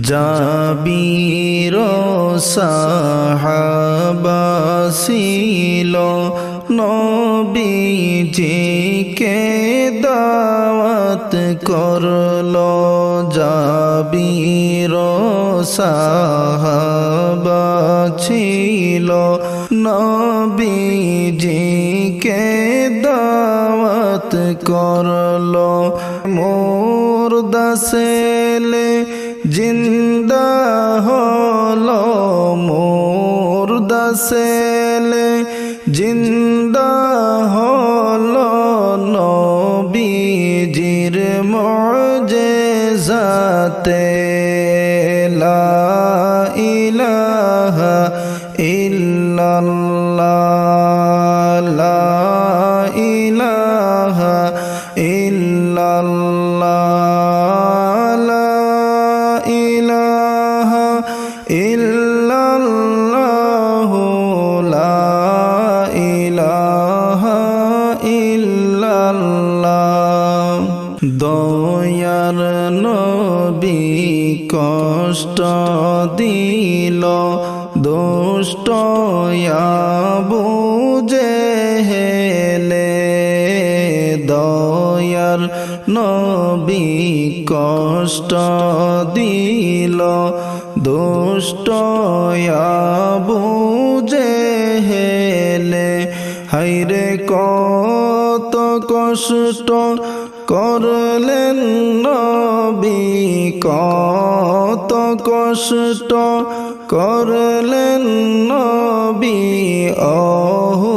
জাবির সাহাবাসিল নবীজিকে দাওয়াত করল জাবির সাহাবাছিল নবীজিকে দাওয়াত করল মোর দাসেলে জিন্দা হলো মোর দাসেলে জিন্দা দয়ার নবী কষ্ট দিল, দুষ্ট বুঝে হেলে। দয়ার নবী কষ্ট দিল, দুষ্ট বুঝে হেলে। হাইরে কত কষ্ট করলেন নবী কত কষ্ট করলেন নবী অহুদের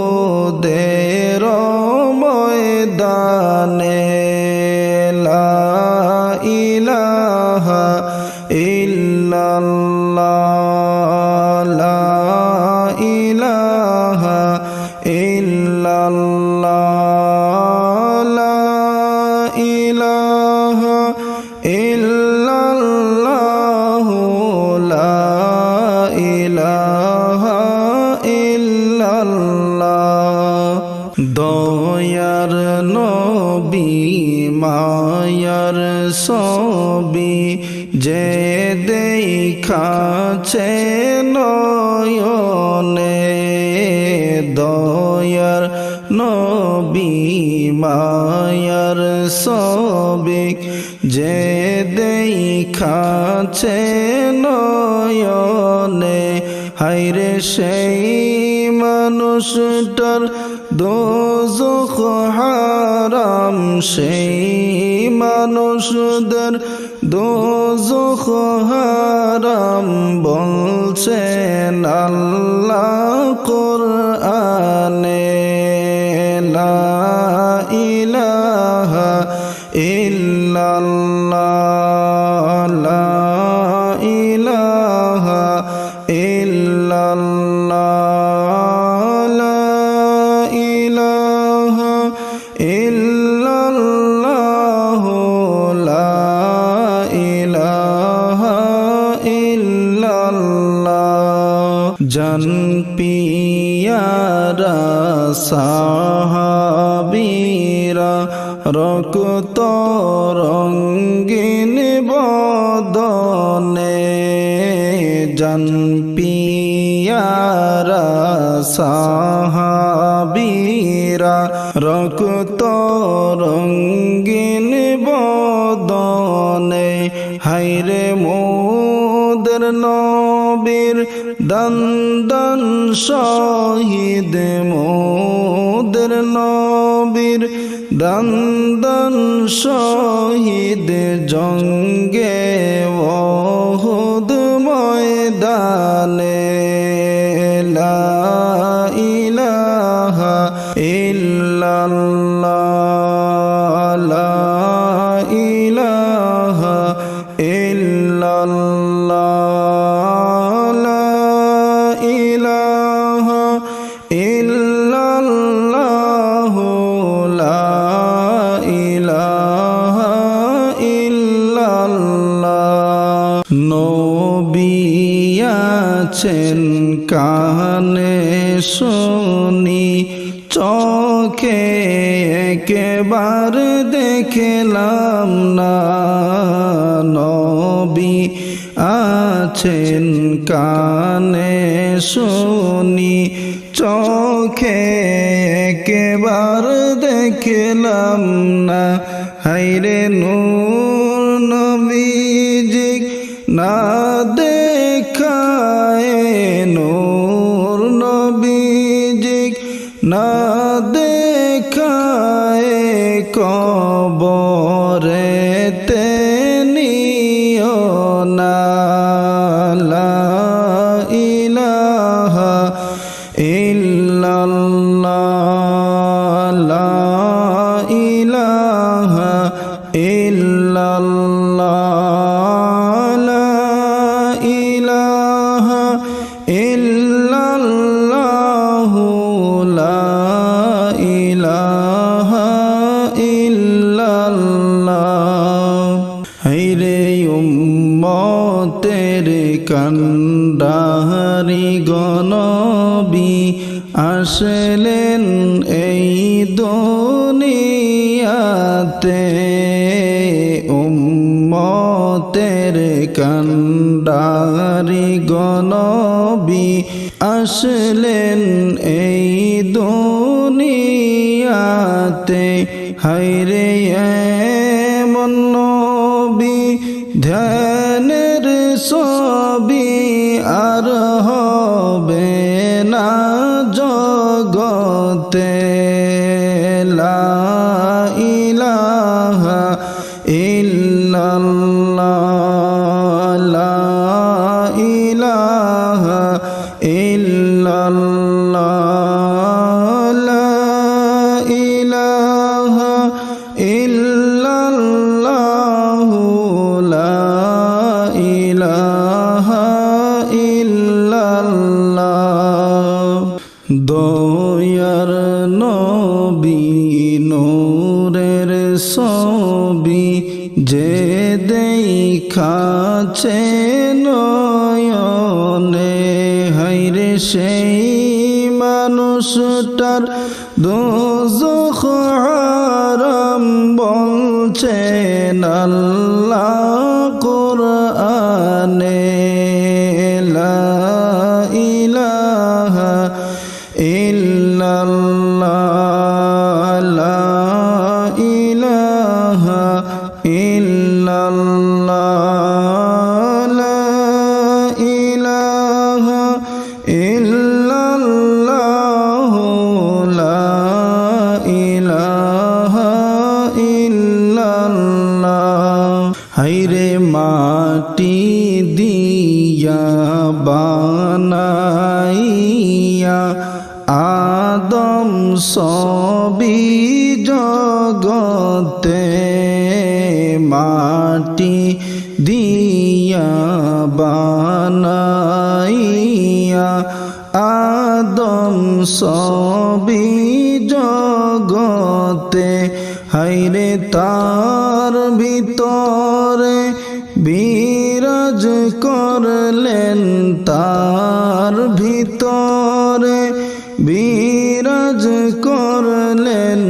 দয়ার নবী মায়ার সবি যে দেখাছে নয়নে হাইরে সেই মানুষটার দোজখ হারাম সেই মানুষদের দোজখ হারাম বলছেন আল্লাহ কোরআনে লা ইলাহা ইল্লাল্লাহ। সাহাবীরা রক্ত রঙ্গিন বদনে জন পিয়ারা সাহাবীরা রক্ত রঙ্গিন বদনে হাইরে মোদের নবীর দন্দন শহীদ মোদের নবীর দন্দন শহীদ জঙ্গে ময়দানে। লা ইলাহা ইলাহা ইল্লাল্লাহ। আছেন কানে শুনি, চোখে একেবার দেখলাম না, নবী আছেন কানে শুনি, চোখে একবার দেখলাম না। হাইরে নূর নবীজি না দেখায় নূর নবীজি না দেখায় কবরে হাইরে উম্মতের কান্ডাহারি গনবী আসলেন এই দুনিয়াতে। উম্মতের কান্ডারি গনবী আসলেন এই দুনিয়াতে। হাইরে এমন নবী ধ্যানের ছবি আর হবে না জগতে। লা ইলাহা ইল্লাল্লাহ। দয়ার নবী নূরের ছবি যে দেখাছে নয়নে হাইরে সেই মানুষটার দোজখ হারাম বলছেন কোরআনে। মাটি দিয়া বানাইয়া আদম সবি জগতে হাইরে তার ভিতরে বিরাজ করলেন তার ভিতরে, বিরাজ করলেন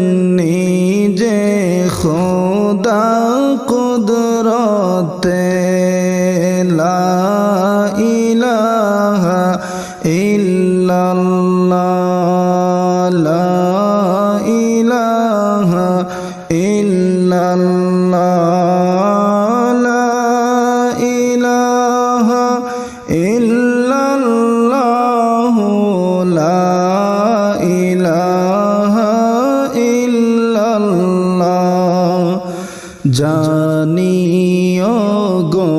জানিও গো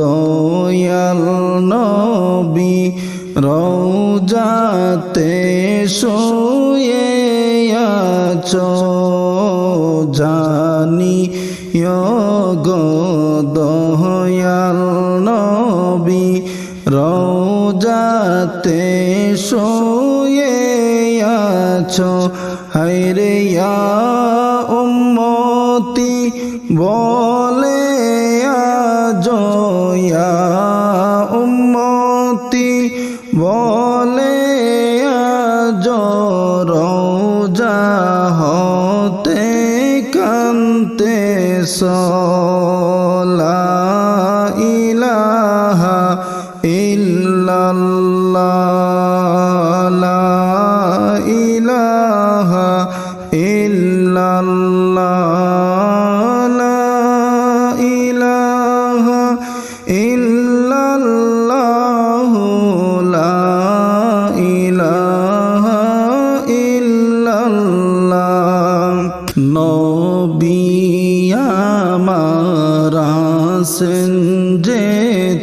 দয়াল নবী রৌজাতে শুয়ে আছো। জানি গো দয়াল নবী রৌজাতে শুয়ে আছো। হাইরে ইয়া বলে জয়া উম্মতি বলে জর রৌজা হতে কান্তে সলা আমার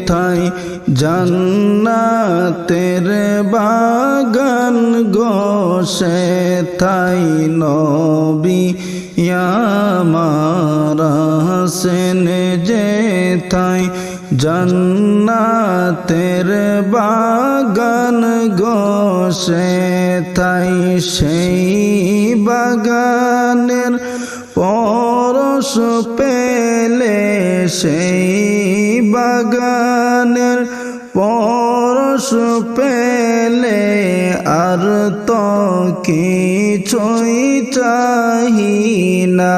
থাই জান্নাতের বাগান গোসে থাই নবী আমার আছেন যে থাই জান্নাতের বাগান গোসে তাই সেই বাগানের পরশ পেলে সেই বাগানের পরশ পেলে আর তো কিছুই চাহি না।